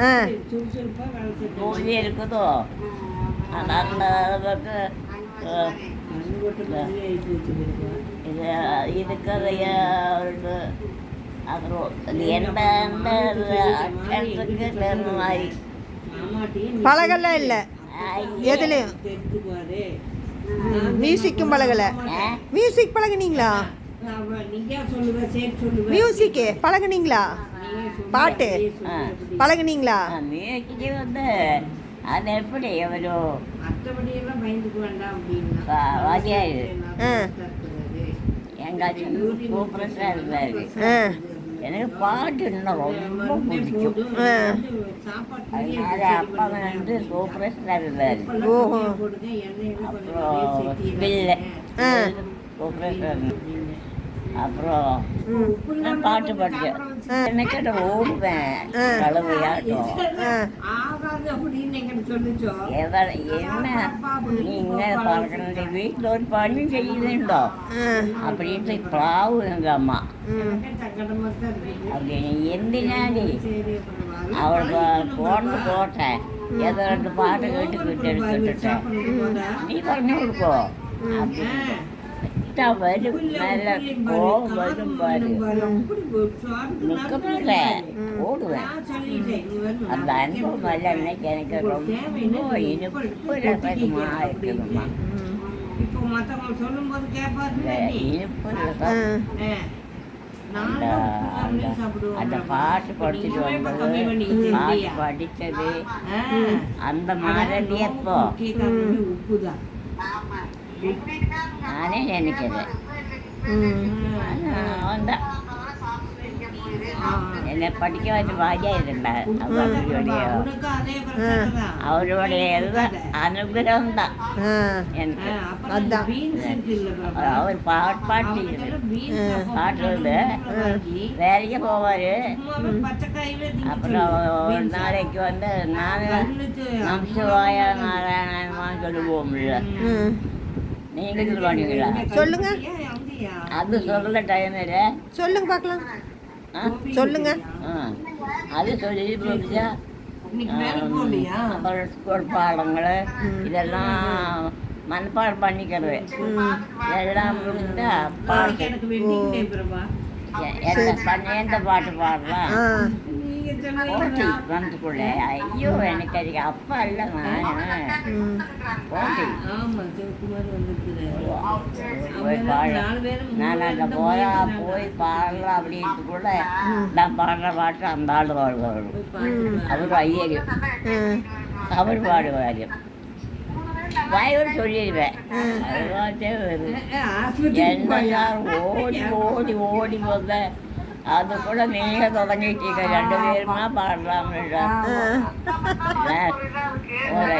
ஆ சுறுசுறுப்பா வேலை செய்யணும். கூலி இருக்குதோ அந்த அந்த அளவுக்கு அஹ், மண்கொட்டை மாதிரி எழுதி வச்சுருக்கா. இது இருக்கிறதைய அவருக்கு அப்புறம் இது என்ன அந்த அட்டத்துக்கு தகுந்த மாதிரி மாமாட்டியும் நீ பழகலாம் இல்லை ஐயே. எதுலையும் தெரிஞ்சுக்குவாரு. மியூசிக்கும் பழகலை? மியூசிக் பழகுனீங்களா மியூசிக்கு பழகுனீங்களா? பாட்டு. பழகுனீங்களா? மியூசிக்கு வந்து அது எப்படி ஒரு மற்றபடியெல்லாம் பயந்துக்க வேண்டாம் அப்படின்னா. வாத்தியாரு. எங்காச்சும் இருந்தாரு எனக்கு பாட்டு இன்னும் ரொம்ப பிடிக்கும். அதனால அப்பா. வந்து சூப்பரஸ்டாக இருந்தார் ஓஹோ. அப்புறம் சேர்த்து பில்லு ஆ. அப்புறம் பாட்டு பாடுவேன். என்னக்கிட்ட ஓடுவேன். கலவையாட்டம் என்ன? நீங்க பழக்கிற வீட்டில் ஒரு பணி செய்யுதுண்டோ. அப்படின்ட்டு பிளாவு எங்க அம்மா. அப்படின்னு எந்தினாடி அவளுக்கு போட்டு போட்டேன். ஏதோ ரெண்டு பாட்டு கேட்டு கேட்டு எடுத்துட்டேன் நீ பண்ணி கொடுப்போம் அப்படின்னு பார்த்தா வரும். மேல கோவம் வரும் பாரு. நிற்கப்பில்ல ஓடுவேன். அந்த அன்பு மேல இன்னைக்கு எனக்கு ரொம்ப இனிப்பு ரகமா இருக்கணுமா பாட்டு படிச்சுட்டு அந்த மாதிரி அப்போ நானே நினைக்கிறேன் அந்த ஆ. என்னை படிக்க வச்ச அவருடைய அதே பிரச்சனை தான். அவருடைய எல்லாம் அனுகிரகம் தான் எனக்கு. அவர் பாட்டு பாட்டு பாட்டுறது வேலைக்கு போவார். அப்புறம். ஒரு. நாளைக்கு வந்து நான் கண்ணுக்கு நமசிவாய நாராயணமான்னு சொல்லுவோம்ல. ம் நீங்கள் சொல்லுவாங்களா? சொல்லுங்க. அது சொல்ல டைமில் சொல்லுங்க பார்க்கலாம். ஆ? சொல்லுங்க. ஆ. அது சொல்லி போகலையா? அப்புறம் பாடங்கள் இதெல்லாம் மனப்பாடம் பண்ணிக்கிறது. இதெல்லாம் முடிஞ்சா பாட்டு எந்த பாட்டு பாடலாம் நீங்க போட்டி சொன்னீங்களா? வந்துக்குள்ளே ஐயோ எனக்கு அதுக்கு அப்பா இல்லை நான் ம் போட்டி. நான் அங்கே போயா போய் பாடலாம் அப்படின்ட்டுக்குள்ள நான் பாடுற பாட்டு அந்த ஆள் பாடுவார். அவர் ஐயர். அவர் பாடுவார். வாயோடு சொல்லிடுவேன் அதுவாச்சே வருது ஏ, ஆஸ்பத்திரிக்கு என்ன போயா? சார் ஓடி ஓடி ஓடி வந்த அது கூட நீங்க தொடங்கிட்டீங்க ரெண்டு பேருமா பாடலாம்ல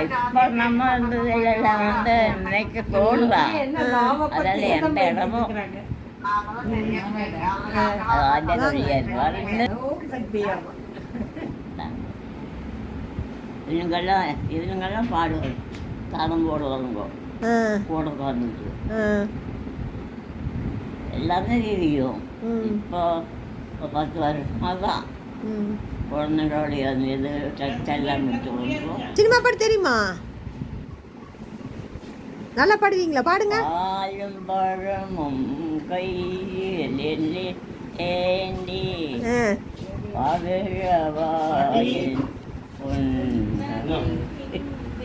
இப்போ நம்ம வந்து இதெல்லாம் வந்து நினைக்க தோணுதா அதாவது எந்த இடமும் ஓம் சக்தியாமா. இதுங்கெல்லாம் இதுங்கெல்லாம் உட்காந்துட்டு ஆ எல்லாமே தெரியும் இப்போ இப்போ பத்து வருஷமாக தான். குழந்தைகளுடைய அந்த இது டச் எல்லாம் விட்டு வந்துடும் சினிமா பாட்டு தெரியுமா? நல்லா பாடுவீங்களா? பாடுங்க. பாலும் பழமும் கையில் ஏந்தி பகழவாயின்